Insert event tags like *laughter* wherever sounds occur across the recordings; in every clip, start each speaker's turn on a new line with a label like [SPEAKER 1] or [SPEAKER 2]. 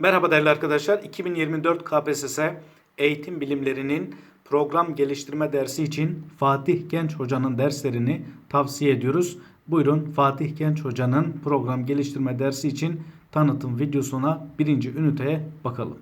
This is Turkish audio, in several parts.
[SPEAKER 1] Merhaba değerli arkadaşlar. 2024 KPSS Eğitim Bilimlerinin program geliştirme dersi için Fatih Genç Hoca'nın derslerini tavsiye ediyoruz. Buyurun Fatih Genç Hoca'nın program geliştirme dersi için tanıtım videosuna birinci üniteye bakalım.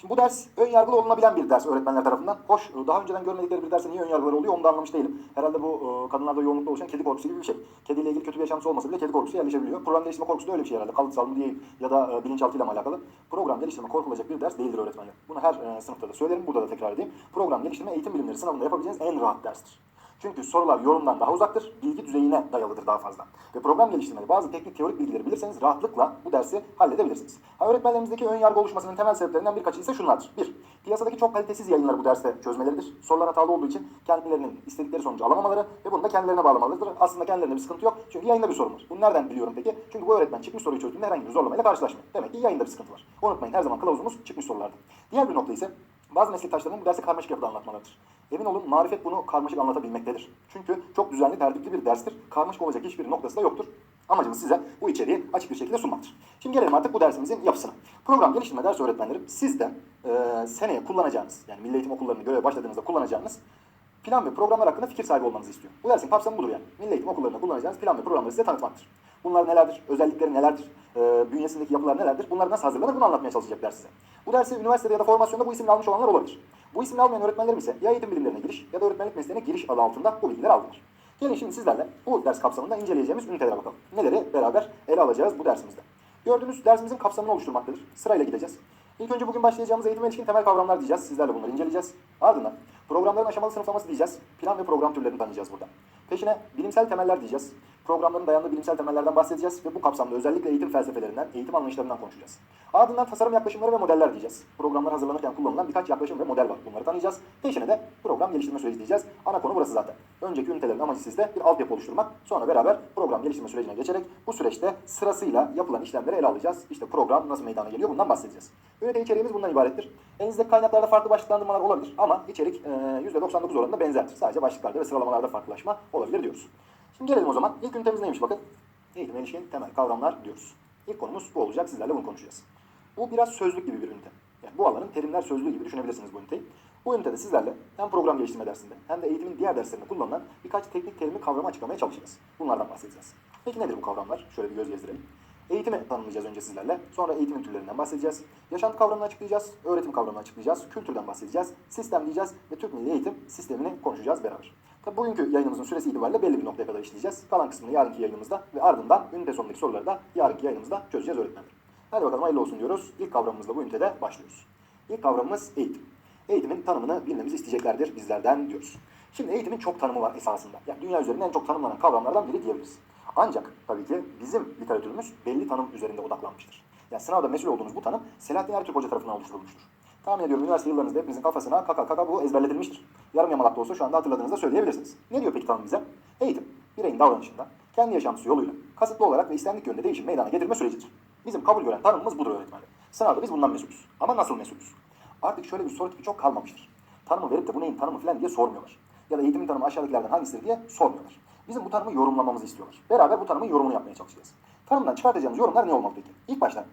[SPEAKER 2] Şimdi bu ders ön yargılı olunabilen bir ders öğretmenler tarafından. Hoş, daha önceden görmedikleri bir derse niye ön yargıları oluyor onu da anlamış değilim. Herhalde bu e, kadınlarda yoğunlukta oluşan kedi korkusu gibi bir şey. Kediyle ilgili kötü bir yaşantısı olmasa bile kedi korkusu yerleşebiliyor. Program geliştirme korkusu da öyle bir şey herhalde. Kalıtsal mı değil ya da e, bilinçaltıyla mı alakalı. Program geliştirme korkulacak bir ders değildir öğretmenler. Bunu her e, sınıfta da söylerim, burada da tekrar edeyim. Program geliştirme eğitim bilimleri sınavında yapabileceğiniz en rahat derstir. Çünkü sorular yorumdan daha uzaktır, bilgi düzeyine dayalıdır daha fazla. Ve program geliştirmede bazı teknik teorik bilgileri bilirseniz rahatlıkla bu dersi halledebilirsiniz. Ha, öğretmenlerimizdeki ön yargı oluşmasının temel sebeplerinden birkaçı ise şunlardır. Bir, piyasadaki çok kalitesiz yayınları bu derste çözmeleridir. Sorular hatalı olduğu için kendilerinin istedikleri sonucu alamamaları ve bunu da kendilerine bağlamalarıdır. Aslında kendilerine bir sıkıntı yok. Çünkü yayında bir sorun var. Bunu nereden biliyorum peki? Çünkü bu öğretmen çıkmış soruyu çözdüğünde herhangi bir zorlamayla karşılaşmıyor. Demek ki yayında bir sıkıntı var. Unutmayın her zaman kılavuzumuz çıkmış sorulardı. Diğer bir nokta ise bazı meslektaşlarının bu dersi karmaşık yapıda anlatmalarıdır. Emin olun marifet bunu karmaşık anlatabilmektedir. Çünkü çok düzenli, tertipli bir derstir. Karmaşık olacak hiçbir noktası da yoktur. Amacımız size bu içeriği açık bir şekilde sunmaktır. Şimdi gelelim artık bu dersimizin yapısına. Program geliştirme ders öğretmenlerim sizden e, seneye kullanacağınız, yani milli eğitim okullarını göreve başladığınızda kullanacağınız plan ve programlar hakkında fikir sahibi olmanızı istiyor. Bu dersin kapsamı budur yani. Milli eğitim okullarında kullanacağınız plan ve programları size tanıtmaktır. Bunlar nelerdir? Özellikleri nelerdir? E, bünyesindeki yapılar nelerdir? Bunlar nasıl hazırlanır? Bunu anlatmaya çalışacak ders size. Bu dersi üniversitede ya da formasyonda bu isimle almış olanlar olabilir. Bu isimle almayan öğretmenlerim ise ya eğitim bilimlerine giriş ya da öğretmenlik mesleğine giriş adı altında bu bilgileri aldılar. Gelin şimdi sizlerle bu ders kapsamında inceleyeceğimiz ünitelere bakalım. Neleri beraber ele alacağız bu dersimizde. Gördüğünüz dersimizin kapsamını oluşturmaktadır. Sırayla gideceğiz. İlk önce bugün başlayacağımız eğitime ilişkin temel kavramlar diyeceğiz. Sizlerle bunları inceleyeceğiz. Ardından programların aşamalı sınıflaması diyeceğiz. Plan ve program türlerini tanıyacağız burada. Peşine bilimsel temeller diyeceğiz. Programların dayandığı bilimsel temellerden bahsedeceğiz ve bu kapsamda özellikle eğitim felsefelerinden, eğitim anlayışlarından konuşacağız. Ardından tasarım yaklaşımları ve modeller diyeceğiz. Programlar hazırlanırken kullanılan birkaç yaklaşım ve model var. Bunları tanıyacağız. Peşine de program geliştirme süreci diyeceğiz. Ana konu burası zaten. Önceki ünitelerin amacı sizde bir altyapı oluşturmak. Sonra beraber program geliştirme sürecine geçerek bu süreçte sırasıyla yapılan işlemleri ele alacağız. İşte program nasıl meydana geliyor bundan bahsedeceğiz. Ünite içeriğimiz bundan ibarettir. Elinizdeki kaynaklarda farklı başlıklandırmalar olabilir ama içerik e, %99 oranında benzerdir. Sadece başlıklarda ve sıralamalarda farklılaşma olabilir diyoruz. Şimdi gelelim o zaman. İlk ünitemiz neymiş bakın. Eğitim ilişkin temel kavramlar diyoruz. İlk konumuz bu olacak. Sizlerle bunu konuşacağız. Bu biraz sözlük gibi bir ünite. Yani bu alanın terimler sözlüğü gibi düşünebilirsiniz bu üniteyi. Bu ünitede sizlerle hem program geliştirme dersinde hem de eğitimin diğer derslerinde kullanılan birkaç teknik terimi kavramı açıklamaya çalışacağız. Bunlardan bahsedeceğiz. Peki nedir bu kavramlar? Şöyle bir göz gezdirelim. Eğitimi tanımlayacağız önce sizlerle. Sonra eğitimin türlerinden bahsedeceğiz. Yaşantı kavramını açıklayacağız. Öğretim kavramını açıklayacağız. Kültürden bahsedeceğiz. Sistem diyeceğiz ve Türk Milli Eğitim sistemini konuşacağız beraber. Tabi bugünkü yayınımızın süresi itibariyle belli bir noktaya kadar işleyeceğiz. Kalan kısmını yarınki yayınımızda ve ardından ünite sonundaki soruları da yarınki yayınımızda çözeceğiz öğretmenler. Hadi bakalım hayırlı olsun diyoruz. İlk kavramımızla bu ünitede başlıyoruz. İlk kavramımız eğitim. Eğitimin tanımını bilmemizi isteyeceklerdir bizlerden diyoruz. Şimdi eğitimin çok tanımı var esasında. Yani dünya üzerinde en çok tanımlanan kavramlardan biri diyebiliriz. Ancak tabii ki bizim literatürümüz belli tanım üzerinde odaklanmıştır. Yani sınavda mesul olduğumuz bu tanım Selahattin Ertürk Hoca tarafından oluşturulmuştur. Tahmin ediyorum üniversite yıllarınızda hepinizin kafasına kaka kaka bu ezberletilmiştir. Yarım yamalak da olsa şu anda hatırladığınızda söyleyebilirsiniz. Ne diyor peki tanım bize? Eğitim, bireyin davranışında kendi yaşantısı yoluyla kasıtlı olarak ve istendik yönde değişim meydana getirme sürecidir. Bizim kabul gören tanımımız budur öğretmenler. Sınavda biz bundan mesulüz. Ama nasıl mesulüz? Artık şöyle bir soru tipi çok kalmamıştır. Tanımı verip de bu neyin tanımı falan diye sormuyorlar. Ya da eğitimin tanımı aşağıdakilerden hangisidir diye sormuyorlar. Bizim bu tanımı yorumlamamızı istiyorlar. Beraber bu tanımın yorumunu yapmaya çalışacağız. Tanımdan çıkartacağımız yorumlar ne olmalı peki? İlk başta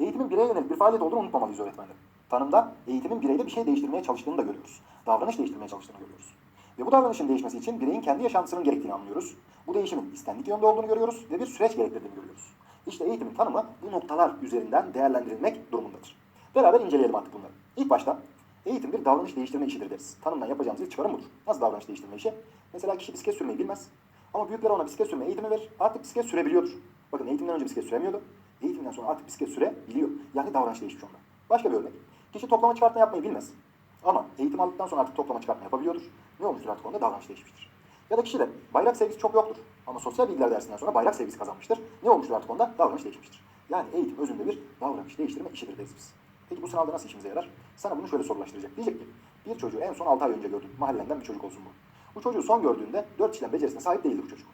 [SPEAKER 2] eğitimin bireye yönelik bir faaliyet olduğunu unutmamalıyız öğretmenler. Tanımda eğitimin bireyde bir şey değiştirmeye çalıştığını da görüyoruz. Davranış değiştirmeye çalıştığını görüyoruz. Ve bu davranışın değişmesi için bireyin kendi yaşantısının gerektiğini anlıyoruz. Bu değişimin istendik yönde olduğunu görüyoruz ve bir süreç gerektirdiğini görüyoruz. İşte eğitimin tanımı bu noktalar üzerinden değerlendirilmek durumundadır. Beraber inceleyelim artık bunları. İlk başta eğitim bir davranış değiştirme işidir deriz. Tanımdan yapacağımız ilk çıkarım budur. Nasıl davranış değiştirme işi? Mesela kişi bisiklet sürmeyi bilmez. Ama büyükler ona bisiklet sürme eğitimi verir. Artık bisiklet sürebiliyordur. Bakın eğitimden önce bisiklet süremiyordu. Eğitimden sonra artık bisiklet sürebiliyor. Yani davranış değişmiş onda. Başka bir örnek. Kişi toplama çıkartma yapmayı bilmez. Ama eğitim aldıktan sonra artık toplama çıkartma yapabiliyordur. Ne olmuştur artık onda? Davranış değişmiştir. Ya da kişi de bayrak sevgisi çok yoktur. Ama sosyal bilgiler dersinden sonra bayrak sevgisi kazanmıştır. Ne olmuştur artık onda? Davranış değişmiştir. Yani eğitim özünde bir davranış değiştirme işidir deriz biz. Peki bu sınavda nasıl işimize yarar? Sana bunu şöyle sorulaştıracak. Diyecek ki bir çocuğu en son 6 ay önce gördün. Mahallenden bir çocuk olsun bu. Bu çocuğu son gördüğünde 4 işlem becerisine sahip değildi bu çocuk.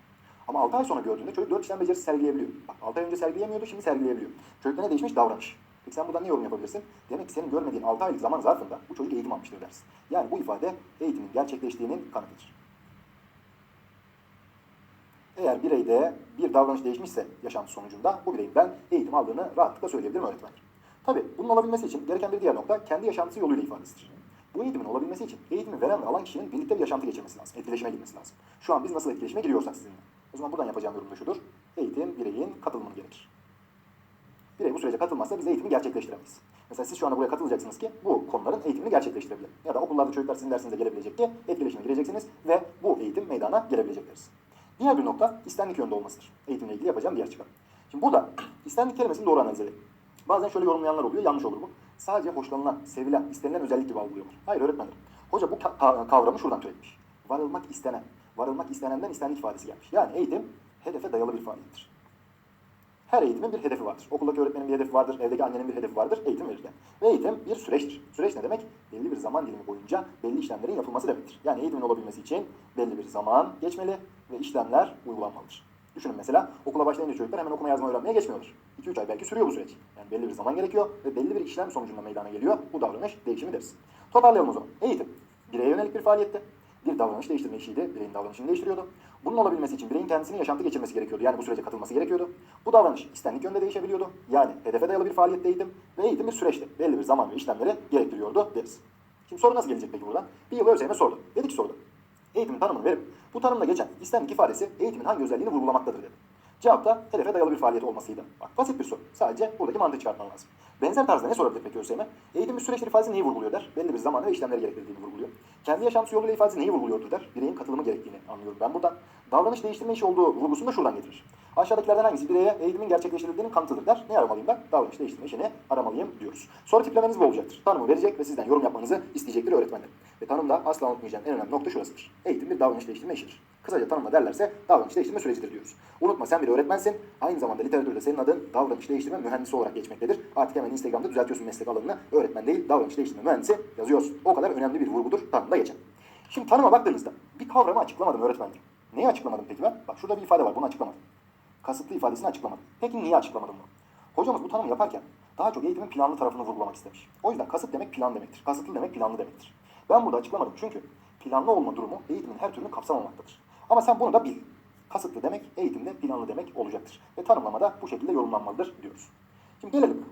[SPEAKER 2] Ama 6 ay sonra gördüğünde çocuk 4 işlem becerisi sergileyebiliyor. Bak 6 ay önce sergileyemiyordu şimdi sergileyebiliyor. Çocukta ne değişmiş? Davranış. Peki sen buradan ne yorum yapabilirsin? Demek ki senin görmediğin 6 aylık zaman zarfında bu çocuk eğitim almıştır dersin. Yani bu ifade eğitimin gerçekleştiğinin kanıtıdır. Eğer bireyde bir davranış değişmişse yaşantı sonucunda bu bireyin ben eğitim aldığını rahatlıkla söyleyebilirim öğretmenler. Tabii bunun olabilmesi için gereken bir diğer nokta kendi yaşantısı yoluyla ifadesidir. Bu eğitimin olabilmesi için eğitimi veren ve alan kişinin birlikte bir yaşantı geçirmesi lazım. Etkileşime girmesi lazım. Şu an biz nasıl etkileşime giriyorsak sizinle. O zaman buradan yapacağım yorum da şudur. Eğitim bireyin katılımı gerekir. Birey bu sürece katılmazsa biz eğitimi gerçekleştiremeyiz. Mesela siz şu anda buraya katılacaksınız ki bu konuların eğitimini gerçekleştirebilelim. Ya da okullarda çocuklar sizin dersinize gelebilecek ki etkileşime gireceksiniz ve bu eğitim meydana gelebilecekleriz. Diğer bir nokta istenlik yönde olmasıdır. Eğitimle ilgili yapacağım diğer çıkarım. Şimdi burada *clears throat* istenlik kelimesini doğru analiz edelim. Bazen şöyle yorumlayanlar oluyor, yanlış olur bu. Sadece hoşlanılan, sevilen, istenilen özellik gibi algılıyorlar. Hayır öğretmenim. Hoca bu ka- ka- kavramı şuradan türetmiş. Varılmak istenen, varılmak istenenden istenlik ifadesi gelmiş. Yani eğitim hedefe dayalı bir faaliyettir. Her eğitimin bir hedefi vardır. Okuldaki öğretmenin bir hedefi vardır, evdeki annenin bir hedefi vardır eğitim verirken. Ve eğitim bir süreçtir. Süreç ne demek? Belli bir zaman dilimi boyunca belli işlemlerin yapılması demektir. Yani eğitimin olabilmesi için belli bir zaman geçmeli ve işlemler uygulanmalıdır. Düşünün mesela okula başlayınca çocuklar hemen okuma yazma öğrenmeye geçmiyorlar. 2-3 ay belki sürüyor bu süreç. Yani belli bir zaman gerekiyor ve belli bir işlem sonucunda meydana geliyor. Bu davranış değişimi deriz. Toparlayalım o zaman. Eğitim. Bireye yönelik bir faaliyette. Bir davranış değiştirme işiydi. Bireyin davranışını değiştiriyordu. Bunun olabilmesi için bireyin kendisini yaşantı geçirmesi gerekiyordu. Yani bu sürece katılması gerekiyordu. Bu davranış istenlik yönde değişebiliyordu. Yani hedefe dayalı bir faaliyette eğitim ve eğitim bir süreçti. Belli bir zaman ve işlemleri gerektiriyordu deriz. Şimdi soru nasıl gelecek peki buradan? Bir yıl ÖSYM sordu. Dedi ki soruda. Eğitimin tanımını verip bu tanımla geçen istenlik ifadesi eğitimin hangi özelliğini vurgulamaktadır dedi. Cevap da hedefe dayalı bir faaliyet olmasıydı. Bak basit bir soru. Sadece buradaki mantığı çıkartman lazım. Benzer tarzda ne sorabilir peki ÖSYM? Eğitim bir süreçtir ifadesi neyi vurguluyor der? Belli bir zaman ve işlemleri gerektirdiğini vurguluyor. Kendi yaşantısı yoluyla ifadesi neyi vurguluyordur der? Bireyin katılımı gerektiğini anlıyorum ben buradan. Davranış değiştirme işi olduğu vurgusunu da şuradan getirir. Aşağıdakilerden hangisi bireye eğitimin gerçekleştirildiğinin kanıtıdır der? Ne aramalıyım ben? Davranış değiştirme işini aramalıyım diyoruz. Soru tiplemeniz bu olacaktır. Tanımı verecek ve sizden yorum yapmanızı isteyecektir öğretmenler. Ve tanımda asla unutmayacağım en önemli nokta şurasıdır. Eğitim bir davranış değiştirme işidir. Kısaca tanımla derlerse davranış değiştirme sürecidir diyoruz. Unutma sen bir öğretmensin. Aynı zamanda literatürde senin adın davranış değiştirme mühendisi olarak geçmektedir. Artık hemen Instagram'da düzeltiyorsun meslek alanını. Öğretmen değil davranış değiştirme mühendisi yazıyorsun. O kadar önemli bir vurgudur tanımda geçen. Şimdi tanıma baktığınızda bir kavramı açıklamadım öğretmenim. Neyi açıklamadım peki ben? Bak şurada bir ifade var bunu açıklamadım. Kasıtlı ifadesini açıklamadım. Peki niye açıklamadım bunu? Hocamız bu tanımı yaparken daha çok eğitimin planlı tarafını vurgulamak istemiş. O yüzden kasıt demek plan demektir. Kasıtlı demek planlı demektir. Ben burada açıklamadım çünkü planlı olma durumu eğitimin her türünü kapsamamaktadır. Ama sen bunu da bil. Kasıtlı demek eğitimde planlı demek olacaktır. Ve tanımlamada bu şekilde yorumlanmalıdır diyoruz. Şimdi gelelim